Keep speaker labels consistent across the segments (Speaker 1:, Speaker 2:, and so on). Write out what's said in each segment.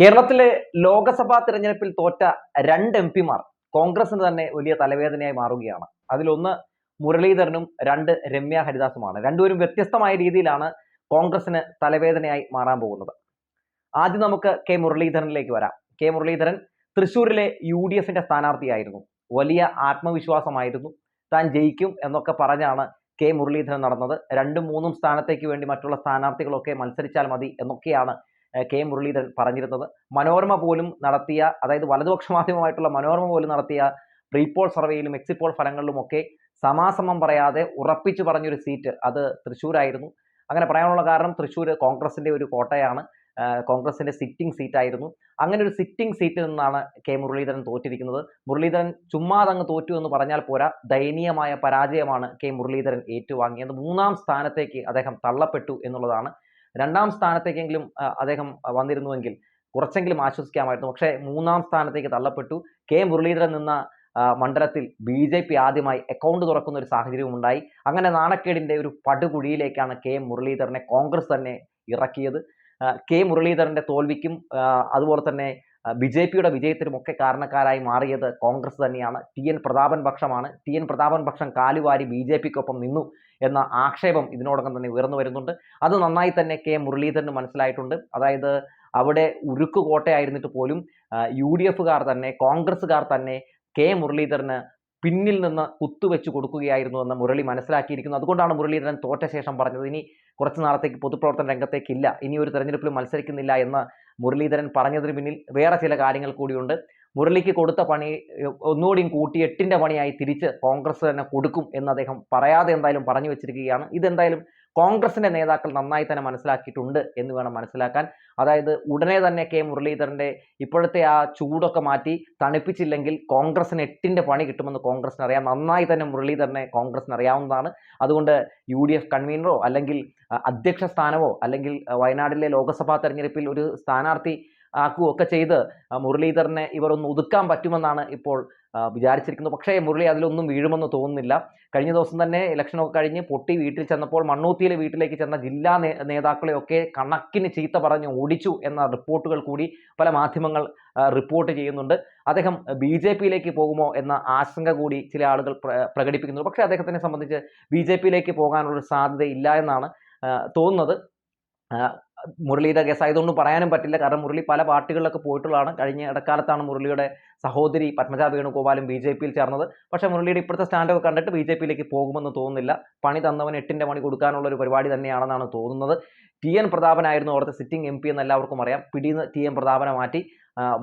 Speaker 1: കേരളത്തിലെ ലോക്സഭാ തിരഞ്ഞെടുപ്പിൽ തോറ്റ രണ്ട് എം പിമാർ കോൺഗ്രസിന് തന്നെ വലിയ തലവേദനയായി മാറുകയാണ്. അതിലൊന്ന് മുരളീധരനും രണ്ട് രമ്യ ഹരിദാസുമാണ്. രണ്ടുപേരും വ്യത്യസ്തമായ രീതിയിലാണ് കോൺഗ്രസിന് തലവേദനയായി മാറാൻ പോകുന്നത്. ആദ്യം നമുക്ക് കെ മുരളീധരനിലേക്ക് വരാം. കെ മുരളീധരൻ തൃശ്ശൂരിലെ യു ഡി എഫിന്റെ സ്ഥാനാർത്ഥിയായിരുന്നു. വലിയ ആത്മവിശ്വാസമായിരുന്നു. താൻ ജയിക്കും എന്നൊക്കെ പറഞ്ഞാണ് കെ മുരളീധരൻ നടന്നത്. രണ്ടും മൂന്നും സ്ഥാനത്തേക്ക് വേണ്ടി മറ്റുള്ള സ്ഥാനാർത്ഥികളൊക്കെ മത്സരിച്ചാൽ മതി എന്നൊക്കെയാണ് കെ മുരളീധരൻ പറഞ്ഞിരുന്നത്. മനോരമ പോലും നടത്തിയ അതായത് വലതുപക്ഷ മാധ്യമമായിട്ടുള്ള മനോരമ പോലും നടത്തിയ പ്രീപോൾ സർവേയിലും എക്സിറ്റ് പോൾ ഫലങ്ങളിലുമൊക്കെ സമാസമം പറയാതെ ഉറപ്പിച്ചു പറഞ്ഞൊരു സീറ്റ് അത് തൃശ്ശൂരായിരുന്നു. അങ്ങനെ പറയാനുള്ള കാരണം തൃശ്ശൂർ കോൺഗ്രസിന്റെ ഒരു കോട്ടയാണ്. കോൺഗ്രസിന്റെ സിറ്റിംഗ് സീറ്റായിരുന്നു. അങ്ങനെ ഒരു സിറ്റിംഗ് സീറ്റിൽ നിന്നാണ് കെ മുരളീധരൻ തോറ്റിരിക്കുന്നത്. മുരളീധരൻ ചുമ്മാതങ്ങ് തോറ്റു എന്ന് പറഞ്ഞാൽ പോരാ ദയനീയമായ പരാജയമാണ് കെ മുരളീധരൻ ഏറ്റുവാങ്ങിയത്. മൂന്നാം സ്ഥാനത്തേക്ക് അദ്ദേഹം തള്ളപ്പെട്ടു എന്നുള്ളതാണ് രണ്ടാം സ്ഥാനത്തേക്കെങ്കിലും അദ്ദേഹം വന്നിരുന്നുവെങ്കിൽ കുറച്ചെങ്കിലും ആശ്വസിക്കാമായിരുന്നു. പക്ഷേ മൂന്നാം സ്ഥാനത്തേക്ക് തള്ളപ്പെട്ടു. കെ മുരളീധരൻ നിന്ന മണ്ഡലത്തിൽ ബി ജെ പി ആദ്യമായി അക്കൗണ്ട് തുറക്കുന്ന ഒരു സാഹചര്യവും ഉണ്ടായി. അങ്ങനെ നാണക്കേടിന്റെ ഒരു പടുകുഴിയിലേക്കാണ് കെ മുരളീധരനെ കോൺഗ്രസ് തന്നെ ഇറക്കിയത്. കെ മുരളീധരന്റെ തോൽവിക്കും അതുപോലെ തന്നെ ബി ജെ പിയുടെ വിജയത്തിനും ഒക്കെ കാരണക്കാരായി മാറിയത് കോൺഗ്രസ് തന്നെയാണ്. ടി എൻ പ്രതാപൻ പക്ഷമാണ്. ടി എൻ പ്രതാപൻ പക്ഷം കാലുവാരി ബി ജെ പിക്കൊപ്പം നിന്നു എന്ന ആക്ഷേപം ഇതിനോടകം തന്നെ ഉയർന്നു വരുന്നുണ്ട്. അത് നന്നായി തന്നെ കെ മുരളീധരന് മനസ്സിലായിട്ടുണ്ട്. അതായത് അവിടെ ഉരുക്ക് കോട്ടയായിരുന്നിട്ട് പോലും യു ഡി എഫുകാർ തന്നെ കോൺഗ്രസ്സുകാർ തന്നെ കെ മുരളീധരന് പിന്നിൽ നിന്ന് കുത്തുവെച്ച് കൊടുക്കുകയായിരുന്നു എന്ന് മുരളി മനസ്സിലാക്കിയിരിക്കുന്നു. അതുകൊണ്ടാണ് മുരളീധരൻ തോറ്റ ശേഷം പറഞ്ഞത് ഇനി കുറച്ച് നാളത്തേക്ക് പൊതുപ്രവർത്തന രംഗത്തേക്കില്ല. ഇനി ഒരു തെരഞ്ഞെടുപ്പിൽ മത്സരിക്കുന്നില്ല എന്ന് മുരളീധരൻ പറഞ്ഞതിന് പിന്നിൽ വേറെ ചില കാര്യങ്ങൾ കൂടിയുണ്ട്. മുരളിക്ക് കൊടുത്ത പണി ഒന്നുകൂടിയും കൂട്ടി എട്ടിന്റെ പണിയായി തിരിച്ച് കോൺഗ്രസ് തന്നെ കൊടുക്കും എന്ന് അദ്ദേഹം പറയാതെ എന്തായാലും പറഞ്ഞു വെച്ചിരിക്കുകയാണ്. ഇതെന്തായാലും കോൺഗ്രസിന്റെ നേതാക്കൾ നന്നായി തന്നെ മനസ്സിലാക്കിയിട്ടുണ്ട് എന്ന് വേണം മനസ്സിലാക്കാൻ. അതായത് ഉടനെ തന്നെ കെ മുരളീധരന്റെ ഇപ്പോഴത്തെ ആ ചൂടൊക്കെ മാറ്റി തണുപ്പിച്ചില്ലെങ്കിൽ കോൺഗ്രസിന് എട്ടിന്റെ പണി കിട്ടുമെന്ന് കോൺഗ്രസിന് അറിയാം. നന്നായി തന്നെ മുരളീധരനെ കോൺഗ്രസിന് അറിയാവുന്നതാണ്. അതുകൊണ്ട് യു ഡി എഫ് കൺവീനറോ അല്ലെങ്കിൽ അധ്യക്ഷ സ്ഥാനമോ അല്ലെങ്കിൽ വയനാട്ടിലെ ലോക്സഭാ തെരഞ്ഞെടുപ്പിൽ ഒരു സ്ഥാനാർത്ഥി ആക്കുകയൊക്കെ ചെയ്ത് മുരളീധരനെ ഇവർ ഒന്ന് ഒതുക്കാൻ പറ്റുമെന്നാണ് ഇപ്പോൾ വിചാരിച്ചിരിക്കുന്നത്. പക്ഷേ മുരളി അതിലൊന്നും വീഴുമെന്ന് തോന്നുന്നില്ല. കഴിഞ്ഞ ദിവസം തന്നെ ഇലക്ഷനൊക്കെ കഴിഞ്ഞ് പൊട്ടി വീട്ടിൽ ചെന്നപ്പോൾ മണ്ണൂത്തിയിലെ വീട്ടിലേക്ക് ചെന്ന ജില്ലാ നേതാക്കളെയൊക്കെ കണക്കിന് ചീത്ത പറഞ്ഞ് ഓടിച്ചു എന്ന റിപ്പോർട്ടുകൾ കൂടി പല മാധ്യമങ്ങൾ റിപ്പോർട്ട് ചെയ്യുന്നുണ്ട്. അദ്ദേഹം ബി ജെ പിയിലേക്ക് പോകുമോ എന്ന ആശങ്ക കൂടി ചില ആളുകൾ പ്ര- പ്രകടിപ്പിക്കുന്നു പക്ഷേ അദ്ദേഹത്തിനെ സംബന്ധിച്ച് ബി ജെ പിയിലേക്ക് പോകാനുള്ള സാധ്യത ഇല്ല എന്നാണ് തോന്നുന്നത്. മുരളിയുടെ കേസ് ആയതുകൊണ്ട് പറയാനും പറ്റില്ല. കാരണം മുരളി പല പാർട്ടികളിലൊക്കെ പോയിട്ടുള്ളതാണ്. കഴിഞ്ഞ ഇടക്കാലത്താണ് മുരളിയുടെ സഹോദരി പത്മജ വേണുഗോപാലും ബി ജെ പിയിൽ ചേർന്നത്. പക്ഷേ മുരളിയുടെ ഇപ്പോഴത്തെ സ്റ്റാൻഡൊക്കെ കണ്ടിട്ട് ബി ജെ പിയിലേക്ക് പോകുമെന്ന് തോന്നുന്നില്ല. പണി തന്നവൻ എട്ടിന്റെ പണി കൊടുക്കാനുള്ള ഒരു പരിപാടി തന്നെയാണെന്നാണ് തോന്നുന്നത്. ടി എൻ പ്രതാപനായിരുന്നു അവിടുത്തെ സിറ്റിംഗ് എം പി എന്ന് എല്ലാവർക്കും അറിയാം. പിടിയിൽ ടി എൻ പ്രതാപനെ മാറ്റി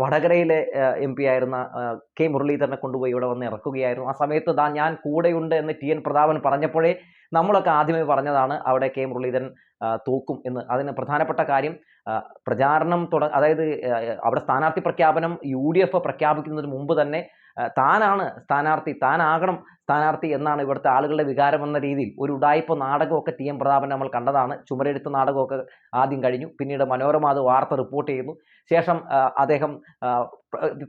Speaker 1: വടകരയിലെ എം പി ആയിരുന്ന കെ മുരളീധരനെ കൊണ്ടുപോയി ഇവിടെ വന്ന് ഇറക്കുകയായിരുന്നു. ആ സമയത്ത് ഞാൻ കൂടെയുണ്ട് എന്ന് ടി എൻ പ്രതാപൻ പറഞ്ഞപ്പോഴേ നമ്മളൊക്കെ ആദ്യമേ പറഞ്ഞതാണ് അവിടെ കെ മുരളീധരൻ തോക്കും എന്ന്. അതിന് പ്രധാനപ്പെട്ട കാര്യം പ്രചാരണം തുട അതായത് അവിടെ സ്ഥാനാർത്ഥി പ്രഖ്യാപനം യു ഡി എഫ് പ്രഖ്യാപിക്കുന്നതിന് മുമ്പ് തന്നെ താനാണ് സ്ഥാനാർത്ഥി താനാകണം സ്ഥാനാർത്ഥി എന്നാണ് ഇവിടുത്തെ ആളുകളുടെ വികാരം എന്ന രീതിയിൽ ഒരു ഉടായ്പ നാടകമൊക്കെ ടി എം പ്രതാപൻ നമ്മൾ കണ്ടതാണ്. ചുമരെടുത്ത നാടകമൊക്കെ ആദ്യം കഴിഞ്ഞു. പിന്നീട് മനോരമ അത് വാർത്ത റിപ്പോർട്ട് ചെയ്യുന്നു. ശേഷം അദ്ദേഹം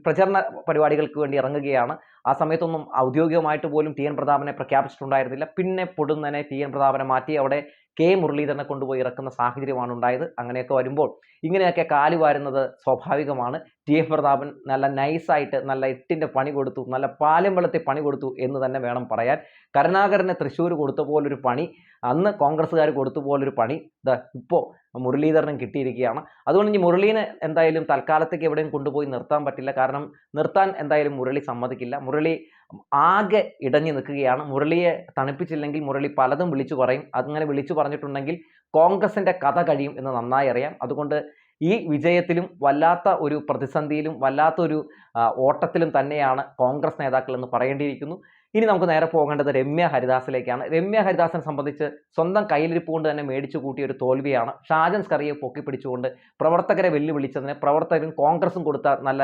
Speaker 1: പ്രചരണ പരിപാടികൾക്ക് വേണ്ടി ഇറങ്ങുകയാണ്. ആ സമയത്തൊന്നും ഔദ്യോഗികമായിട്ട് പോലും ടി എൻ പ്രതാപനെ പ്രഖ്യാപിച്ചിട്ടുണ്ടായിരുന്നില്ല. പിന്നെ പൊടുന്നനെ ടി എൻ പ്രതാപനെ മാറ്റി അവിടെ കെ മുരളീധരനെ കൊണ്ടുപോയി ഇറക്കുന്ന സാഹചര്യമാണ് ഉണ്ടായത്. അങ്ങനെയൊക്കെ വരുമ്പോൾ ഇങ്ങനെയൊക്കെ കാൽ വാരുന്നത് സ്വാഭാവികമാണ്. ടി എം പ്രതാപൻ നല്ല നൈസായിട്ട് നല്ല എട്ടിന്റെ പണി കൊടുത്തു നല്ല പാലം വെള്ളത്തിൽ പണി കൊടുത്തു എന്ന് തന്നെ വേണം പറയാൻ. കരുണാകരനെ തൃശ്ശൂർ കൊടുത്ത പോലൊരു പണി അന്ന് കോൺഗ്രസ്സുകാർ കൊടുത്തു പോലൊരു പണി ഇതാ ഇപ്പോൾ മുരളീധരനും കിട്ടിയിരിക്കുകയാണ്. അതുകൊണ്ട് ഇനി മുരളീനെ എന്തായാലും തൽക്കാലത്തേക്ക് എവിടെയും കൊണ്ടുപോയി നിർത്താൻ പറ്റില്ല. കാരണം നിർത്താൻ എന്തായാലും മുരളി സമ്മതിക്കില്ല. മുരളി ആകെ ഇടഞ്ഞു നിൽക്കുകയാണ്. മുരളിയെ തണുപ്പിച്ചില്ലെങ്കിൽ മുരളി പലതും വിളിച്ചു പറയും. അങ്ങനെ വിളിച്ചു പറഞ്ഞിട്ടുണ്ടെങ്കിൽ കോൺഗ്രസിന്റെ കഥ കഴിയും എന്ന് നന്നായി അറിയാം. അതുകൊണ്ട് ഈ വിജയത്തിലും വല്ലാത്ത ഒരു പ്രതിസന്ധിയിലും വല്ലാത്തൊരു ഓട്ടത്തിലും തന്നെയാണ് കോൺഗ്രസ് നേതാക്കൾ എന്ന് പറയേണ്ടിയിരിക്കുന്നു. ഇനി നമുക്ക് നേരെ പോകേണ്ടത് രമ്യ ഹരിദാസിലേക്കാണ്. രമ്യ ഹരിദാസിനെ സംബന്ധിച്ച് സ്വന്തം കയ്യിലിരിപ്പ് കൊണ്ട് തന്നെ മേടിച്ചു കൂട്ടിയ ഒരു തോൽവിയാണ്. ഷാജൻ സ്കറിയെ പൊക്കിപ്പിടിച്ചുകൊണ്ട് പ്രവർത്തകരെ വെല്ലുവിളിച്ചതിന് പ്രവർത്തകരും കോൺഗ്രസും കൊടുത്ത നല്ല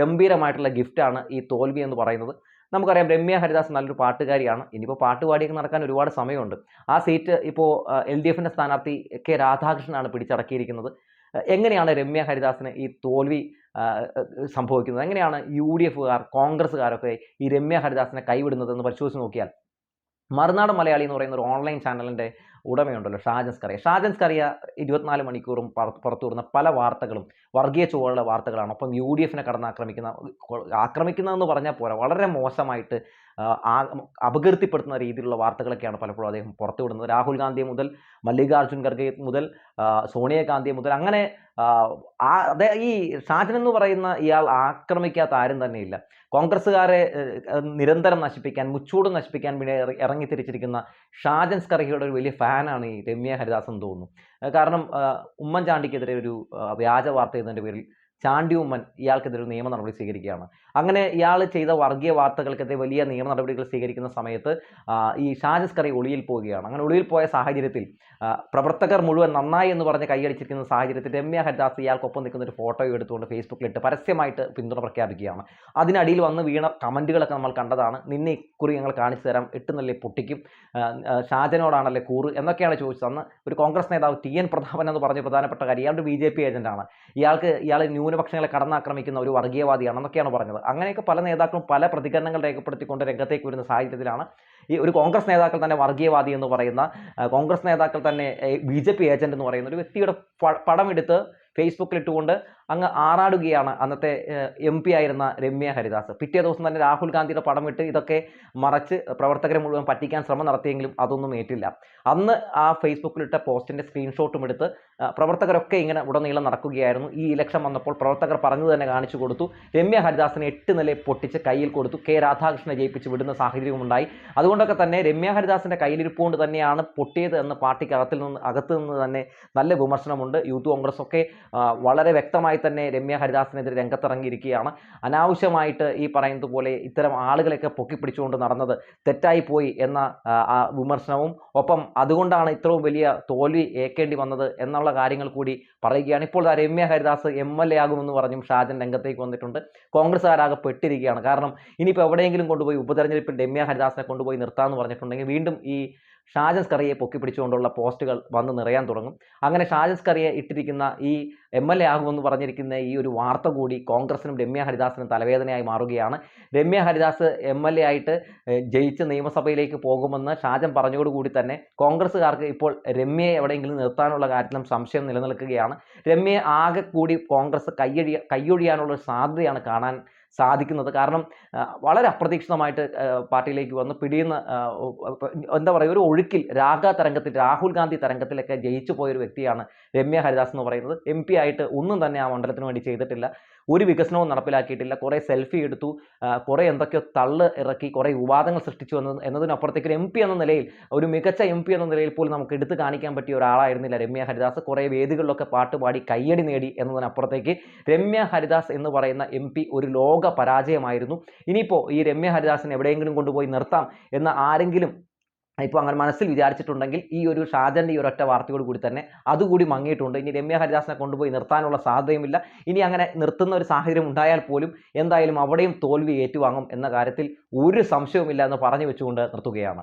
Speaker 1: ഗംഭീരമായിട്ടുള്ള ഗിഫ്റ്റാണ് ഈ തോൽവി എന്ന് പറയുന്നത്. നമുക്കറിയാം രമ്യ ഹരിദാസ് നല്ലൊരു പാട്ടുകാരിയാണ്. ഇനിയിപ്പോൾ പാട്ടുപാടിയൊക്കെ നടക്കാൻ ഒരുപാട് സമയമുണ്ട്. ആ സീറ്റ് ഇപ്പോൾ എൽ ഡി എഫിന്റെ സ്ഥാനാർത്ഥി കെ രാധാകൃഷ്ണനാണ് പിടിച്ചടക്കിയിരിക്കുന്നത്. എങ്ങനെയാണ് രമ്യ ഹരിദാസിന് ഈ തോൽവി സംഭവിക്കുന്നത്. എങ്ങനെയാണ് യു ഡി എഫുകാർ കോൺഗ്രസ്സുകാരൊക്കെ ഈ രമ്യ ഹരിദാസിനെ കൈവിടുന്നത് എന്ന് പരിശോധിച്ച് നോക്കിയാൽ മറുനാട് മലയാളി എന്ന് പറയുന്ന ഒരു ഓൺലൈൻ ചാനലിന്റെ ഉടമയുണ്ടല്ലോ ഷാജൻസ് കറിയ. ഷാജൻസ് കറിയ ഇരുപത്തിനാല് മണിക്കൂറും പുറത്ത് പുറത്തു വിടുന്ന പല വാർത്തകളും വർഗീയ ചുവടുള്ള വാർത്തകളാണ്. ഒപ്പം യു ഡി എഫിനെ കടന്നാക്രമിക്കുന്ന ആക്രമിക്കുന്നതെന്ന് പറഞ്ഞാൽ പോരാ. വളരെ മോശമായിട്ട് അപകീർത്തിപ്പെടുത്തുന്ന രീതിയിലുള്ള വാർത്തകളൊക്കെയാണ് പലപ്പോഴും അദ്ദേഹം പുറത്തുവിടുന്നത്. രാഹുൽ ഗാന്ധി മുതൽ മല്ലികാർജുൻ ഖർഗെ മുതൽ സോണിയാഗാന്ധി മുതൽ അങ്ങനെ അതെ ഈ ഷാജൻ എന്ന് പറയുന്ന ഇയാൾ ആക്രമിക്കാത്ത ആരും തന്നെയില്ല. കോൺഗ്രസ്സുകാരെ നിരന്തരം നശിപ്പിക്കാൻ മുച്ചൂട് നശിപ്പിക്കാൻ വേണ്ടി ഇറങ്ങി തിരിച്ചിരിക്കുന്ന ഷാജൻസ് സ്കറിയയുടെ ഒരു വലിയ ഫാനാണ് ഈ രമ്യ ഹരിദാസ് എന്ന് തോന്നുന്നു കാരണം ഉമ്മൻചാണ്ടിക്കെതിരെ ഒരു വ്യാജ വാർത്ത ചെയ്തതിന്റെ പേരിൽ ചാണ്ടി ഉമ്മൻ ഇയാൾക്കെതിരെ ഒരു നിയമ നടപടി സ്വീകരിക്കുകയാണ്. അങ്ങനെ ഇയാൾ ചെയ്ത വർഗീയ വാർത്തകൾക്കെതിരെ വലിയ നിയമ നടപടികൾ സ്വീകരിക്കുന്ന സമയത്ത് ഈ ഷാജസ്കറി ഒളിയിൽ പോവുകയാണ്. അങ്ങനെ ഒളിയിൽ പോയ സാഹചര്യത്തിൽ പ്രവർത്തകർ മുഴുവൻ നന്നായി എന്ന് പറഞ്ഞ് കൈയടിച്ചിരിക്കുന്ന സാഹചര്യത്തിൽ രമ്യ ഹരിദാസ് ഇയാൾക്കൊപ്പം നിൽക്കുന്ന ഒരു ഫോട്ടോ എടുത്തുകൊണ്ട് ഫേസ്ബുക്കിലിട്ട് പരസ്യമായിട്ട് പിന്തുണ പ്രഖ്യാപിക്കുകയാണ്. അതിനടിയിൽ വന്ന് വീണ കമന്റുകളൊക്കെ നമ്മൾ കണ്ടതാണ്. നിന്നെ ഇക്കുറി ഞങ്ങൾ കാണിച്ചു തരാം. എട്ട് നല്ല പൊട്ടിക്കും. ഷാജനോടാണല്ലേ കൂറ്? എന്നൊക്കെയാണ് ചോദിച്ചത്. അന്ന് ഒരു കോൺഗ്രസ് നേതാവ് ടി എൻ പ്രതാപൻ എന്ന് പറഞ്ഞ പ്രധാനപ്പെട്ട കാര്യം ഇയാളുടെ ബി ജെ പി ഏജന്റാണ്. ഇയാൾക്ക് ഇയാൾ ന്യൂനപക്ഷങ്ങളെ കടന്നാക്രമിക്കുന്ന ഒരു വർഗീയവാദിയാണെന്നൊക്കെയാണ് പറഞ്ഞത്. അങ്ങനെയൊക്കെ പല നേതാക്കളും പല പ്രതികരണങ്ങൾ രേഖപ്പെടുത്തിക്കൊണ്ട് രംഗത്തേക്ക് വരുന്ന സാഹചര്യത്തിലാണ് ഈ ഒരു കോൺഗ്രസ് നേതാക്കൾ തന്നെ വർഗീയവാദി എന്ന് പറയുന്ന കോൺഗ്രസ് നേതാക്കൾ തന്നെ ബി ജെ പി ഏജന്റ് എന്ന് പറയുന്ന ഒരു വ്യക്തിയുടെ പടം പടമെടുത്ത് ഫേസ്ബുക്കിൽ ഇട്ടുകൊണ്ട് അങ്ങ് ആറാടുകയാണ് അന്നത്തെ എം പി ആയിരുന്ന രമ്യ ഹരിദാസ്. പിറ്റേ ദിവസം തന്നെ രാഹുൽ ഗാന്ധിയുടെ പടമിട്ട് ഇതൊക്കെ മറച്ച് പ്രവർത്തകരെ മുഴുവൻ പറ്റിക്കാൻ ശ്രമം നടത്തിയെങ്കിലും അതൊന്നും ഏറ്റില്ല. അന്ന് ആ ഫേസ്ബുക്കിലിട്ട പോസ്റ്റിന്റെ സ്ക്രീൻഷോട്ടും എടുത്ത് പ്രവർത്തകരൊക്കെ ഇങ്ങനെ ഉടനീളം നടക്കുകയായിരുന്നു. ഈ ഇലക്ഷൻ വന്നപ്പോൾ പ്രവർത്തകർ പറഞ്ഞു തന്നെ കാണിച്ചു കൊടുത്തു. രമ്യ ഹരിദാസിനെ എട്ട് നില പൊട്ടിച്ച് കയ്യിൽ കൊടുത്തു. കെ രാധാകൃഷ്ണനെ ജയിപ്പിച്ച് വിടുന്ന സാഹചര്യമുണ്ടായി അതുകൊണ്ടൊക്കെ തന്നെ രമ്യ ഹരിദാസിന്റെ കയ്യിലിരിപ്പുകൊണ്ട് തന്നെയാണ് പൊട്ടിയത് എന്ന് പാർട്ടിക്ക് അകത്തിൽ നിന്ന് അകത്ത് നിന്ന് തന്നെ നല്ല വിമർശനമുണ്ട്. യൂത്ത് കോൺഗ്രസ് ഒക്കെ വളരെ വ്യക്തമായി തന്നെ രമ്യ ഹരിദാസിനെതിരെ രംഗത്തിറങ്ങിയിരിക്കുകയാണ്. അനാവശ്യമായിട്ട് ഈ പറയുന്നത് പോലെ ഇത്തരം ആളുകളെയൊക്കെ പൊക്കിപ്പിടിച്ചുകൊണ്ട് നടന്നത് തെറ്റായിപ്പോയി എന്ന വിമർശനവും ഒപ്പം അതുകൊണ്ടാണ് ഇത്രയും വലിയ തോൽവി ഏൽക്കേണ്ടി വന്നത് എന്നുള്ള കാര്യങ്ങൾ കൂടി പറയുകയാണ്. ഇപ്പോൾ Ramya Haridas M L A ആകുമെന്ന് പറഞ്ഞും ഷാജൻ രംഗത്തേക്ക് വന്നിട്ടുണ്ട്. കോൺഗ്രസ്സുകാരാകെ പെട്ടിരിക്കുകയാണ്. കാരണം ഇനിയിപ്പോൾ എവിടെയെങ്കിലും കൊണ്ടുപോയി ഉപതെരഞ്ഞെടുപ്പിൽ രമ്യ ഹരിദാസിനെ കൊണ്ടുപോയി നിർത്താമെന്ന് പറഞ്ഞിട്ടുണ്ടെങ്കിൽ വീണ്ടും ഈ ഷാജൻസ് കറിയെ പൊക്കിപ്പിടിച്ചുകൊണ്ടുള്ള പോസ്റ്റുകൾ വന്ന് നിറയാൻ തുടങ്ങും. അങ്ങനെ ഷാജൻസ് കറിയെ ഇട്ടിരിക്കുന്ന ഈ എം എൽ എ ആകുമെന്ന് പറഞ്ഞിരിക്കുന്ന ഈ ഒരു വാർത്ത കൂടി കോൺഗ്രസിനും രമ്യ ഹരിദാസിനും തലവേദനയായി മാറുകയാണ്. Ramya Haridas M L A ആയിട്ട് ജയിച്ച് നിയമസഭയിലേക്ക് പോകുമെന്ന് ഷാജൻ പറഞ്ഞതോടുകൂടി തന്നെ കോൺഗ്രസ്സുകാർക്ക് ഇപ്പോൾ രമ്യയെ എവിടെയെങ്കിലും നിർത്താനുള്ള കാര്യത്തിലും സംശയം നിലനിൽക്കുകയാണ്. രമ്യയെ ആകെ കൂടി കോൺഗ്രസ് കയ്യഴി കയ്യൊഴിയാനുള്ള സാധ്യതയാണ് കാണാൻ സാധിക്കുന്നത്. കാരണം വളരെ അപ്രതീക്ഷിതമായിട്ട് പാർട്ടിയിലേക്ക് വന്ന് പിടിയുന്ന എന്താ പറയുക ഒരു ഒഴുക്കിൽ രാഗ തരംഗത്തിൽ രാഹുൽ ഗാന്ധി തരംഗത്തിലൊക്കെ ജയിച്ചു പോയൊരു വ്യക്തിയാണ് രമ്യ ഹരിദാസ് എന്ന് പറയുന്നത്. എം ആയിട്ട് ഒന്നും തന്നെ ആ മണ്ഡലത്തിന് വേണ്ടി ചെയ്തിട്ടില്ല. ഒരു വികസനവും നടപ്പിലാക്കിയിട്ടില്ല. കുറേ സെൽഫി എടുത്തു. കുറേ എന്തൊക്കെയോ തള്ള് ഇറക്കി. കുറേ വിവാദങ്ങൾ സൃഷ്ടിച്ചു എന്നത് എന്നതിനപ്പുറത്തേക്ക് ഒരു എം പി എന്ന നിലയിൽ ഒരു മികച്ച എം പി എന്ന നിലയിൽ പോലും നമുക്ക് എടുത്തു കാണിക്കാൻ പറ്റിയ ഒരാളായിരുന്നില്ല രമ്യ ഹരിദാസ്. കുറേ വേദികളിലൊക്കെ പാട്ട് പാടി കയ്യടി നേടി എന്നതിനപ്പുറത്തേക്ക് രമ്യ ഹരിദാസ് എന്ന് പറയുന്ന എം പി ഒരു ലോക പരാജയമായിരുന്നു. ഇനിയിപ്പോൾ ഈ രമ്യ ഹരിദാസിനെ എവിടെയെങ്കിലും കൊണ്ടുപോയി നിർത്താം എന്ന് ആരെങ്കിലും ഇപ്പോൾ അങ്ങനെ മനസ്സിൽ വിചാരിച്ചിട്ടുണ്ടെങ്കിൽ ഈ ഒരു ഷാജന്റെ ഈ ഒരൊറ്റ വാർത്തയോട് കൂടി തന്നെ അതുകൂടി മങ്ങിയിട്ടുണ്ട്. ഇനി രമ്യ ഹരിദാസിനെ കൊണ്ടുപോയി നിർത്താനുള്ള സാധ്യതയുമില്ല. ഇനി അങ്ങനെ നിർത്തുന്ന ഒരു സാഹചര്യം ഉണ്ടായാൽ പോലും എന്തായാലും അവിടെയും തോൽവി ഏറ്റുവാങ്ങും എന്ന കാര്യത്തിൽ ഒരു സംശയവുമില്ല എന്ന് പറഞ്ഞു വെച്ചുകൊണ്ട് നിർത്തുകയാണ്.